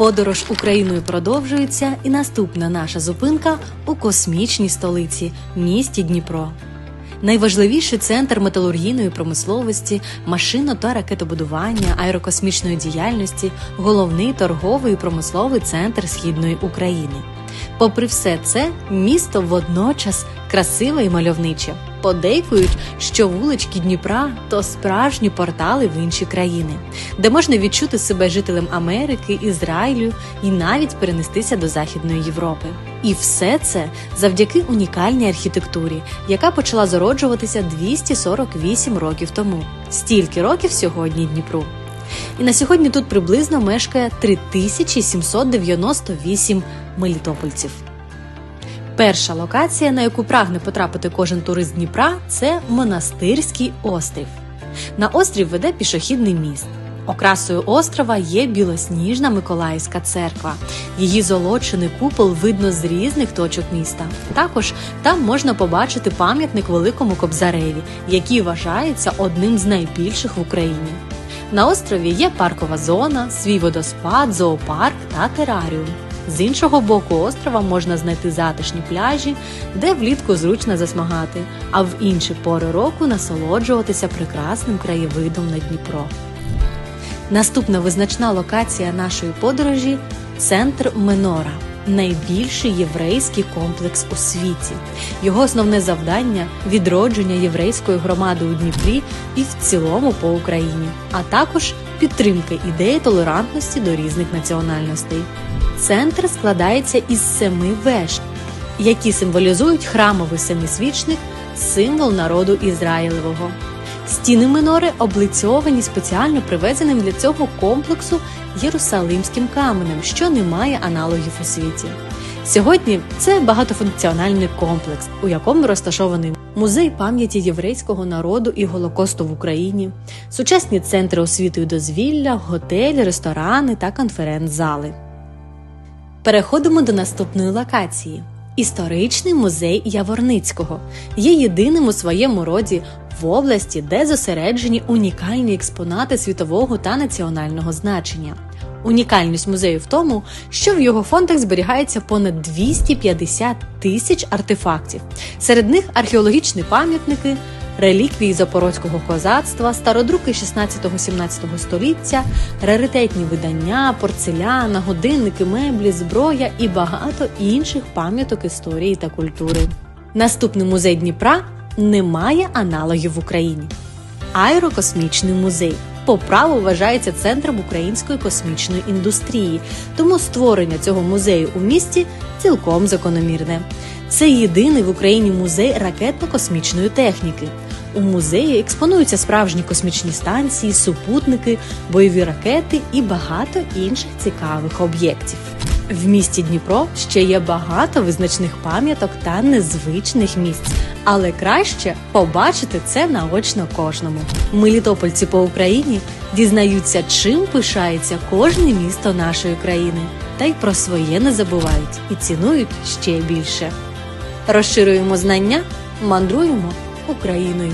Подорож Україною продовжується, і наступна наша зупинка у космічній столиці місті Дніпро. Найважливіший центр металургійної промисловості, машино та ракетобудування, аерокосмічної діяльності, головний торговий і промисловий центр східної України. Попри все це, місто водночас красиве і мальовниче. Подейкують, що вулички Дніпра то справжні портали в інші країни, де можна відчути себе жителем Америки, Ізраїлю і навіть перенестися до Західної Європи. І все це завдяки унікальній архітектурі, яка почала зароджуватися 248 років тому. Стільки років сьогодні Дніпру. І на сьогодні тут приблизно мешкає 3798 мелітопольців. Перша локація, на яку прагне потрапити кожен турист Дніпра, це монастирський острів. На острів веде пішохідний міст. Окрасою острова є білосніжна Миколаївська церква. Її золочений купол видно з різних точок міста. Також там можна побачити пам'ятник Великому Кобзареві, який вважається одним з найбільших в Україні. На острові є паркова зона, свій водоспад, зоопарк та тераріум. З іншого боку острова можна знайти затишні пляжі, де влітку зручно засмагати, а в інші пори року насолоджуватися прекрасним краєвидом на Дніпро. Наступна визначна локація нашої подорожі центр Менора. Найбільший єврейський комплекс у світі. Його основне завдання відродження єврейської громади у Дніпрі і в цілому по Україні, а також підтримка ідеї толерантності до різних національностей. Центр складається із семи веж, які символізують храмовий семисвічник, символ народу Ізраїлевого. Стіни минори облицьовані спеціально привезеним для цього комплексу єрусалимським каменем, що не має аналогів у світі. Сьогодні це багатофункціональний комплекс, у якому розташований музей пам'яті єврейського народу і голокосту в Україні, сучасні центри освіти і дозвілля, готелі, ресторани та конференц-зали. Переходимо до наступної локації. Історичний музей Яворницького є єдиним у своєму роді в області, де зосереджені унікальні експонати світового та національного значення. Унікальність музею в тому, що в його фондах зберігається понад 250 тисяч артефактів. Серед них археологічні пам'ятники, реліквії запорозького козацтва, стародруки 16-17 століття, раритетні видання, порцеляна, годинники, меблі, зброя і багато інших пам'яток історії та культури. Наступний музей Дніпра не має аналогів в Україні. Аерокосмічний музей по праву вважається центром української космічної індустрії, тому створення цього музею у місті цілком закономірне. Це єдиний в Україні музей ракетно-космічної техніки. У музеї експонуються справжні космічні станції, супутники, бойові ракети і багато інших цікавих об'єктів. В місті Дніпро ще є багато визначних пам'яток та незвичних місць, але краще побачити це наочно кожному. Мелітопольці по Україні дізнаються, чим пишається кожне місто нашої країни, та й про своє не забувають і цінують ще більше. Розширюємо знання, мандруємо Україною.